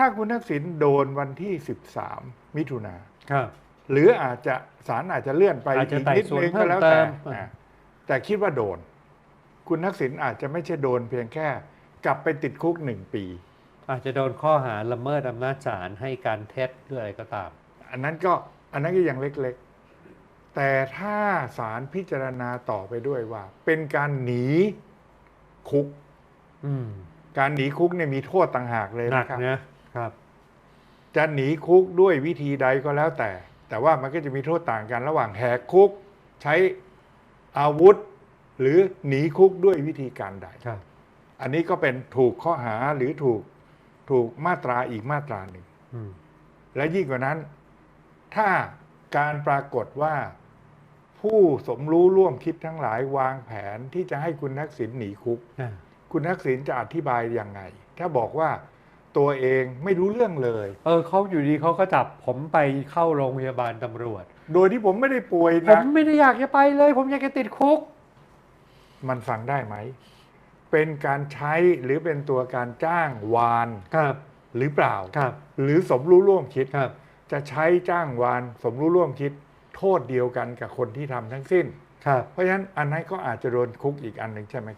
ถ้าคุณทักษิณโดนวันที่ 13 มิถุนาครับ หรืออาจจะศาลอาจจะเลื่อนไปอาจจะอีกไต่นิดสวนนึงเพิ่ก็มแล้วเติแต่มอะแต่คิดว่าโดน คุณทักษิณอาจจะไม่ใช่โดนเพียงแค่ กลับไปติดคุกหนึ่งปี อาจจะโดนข้อหาละเมิดอำนาจศาลให้การเท็จหรืออะไรก็ตาม อันนั้นก็อันนั้นก็ยังเล็กๆ แต่ถ้าศาลพิจารณาต่อไปด้วยว่า เป็นการหนีคุก อืมการหนีคุกเนี่ยมีโทษต่างหากเลยหนักนะครับ นะ ครับ จะหนีคุกด้วยวิธีใดก็แล้วแต่ แต่ว่ามันก็จะมีโทษต่างกันระหว่างแหกคุก ใช้อาวุธ หรือหนีคุกด้วยวิธีการใดครับ อันนี้ก็เป็นถูกข้อหาหรือถูกถูกมาตราอีกมาตราหนึ่งอืมและยิ่งกว่านั้น ถ้าการปรากฏว่าผู้สมรู้ร่วมคิดทั้งหลายวางแผนที่จะให้คุณทักษิณหนีคุกอ่าคุณทักษิณจะอธิบายยังไง ถ้าบอกว่า ตัวเองไม่รู้เรื่องเลย เออเขาอยู่ดีเขาก็จับผมไปเข้าโรงพยาบาลตำรวจ โดยที่ผมไม่ได้ป่วยผมนะไม่ได้อยากจะไปเลย ผมอยากจะติดคุก มันฟังได้ไหม เป็นการใช้หรือเป็นตัวการจ้างวานครับ หรือเปล่า ครับ หรือสมรู้ร่วมคิด ครับ จะใช้จ้างวานสมรู้ร่วมคิด โทษเดียวกันกับคนที่ทำทั้งสิ้น ครับ เพราะฉะนั้นอันนั้นก็อาจจะโดนคุกอีกอันหนึ่งใช่ไหม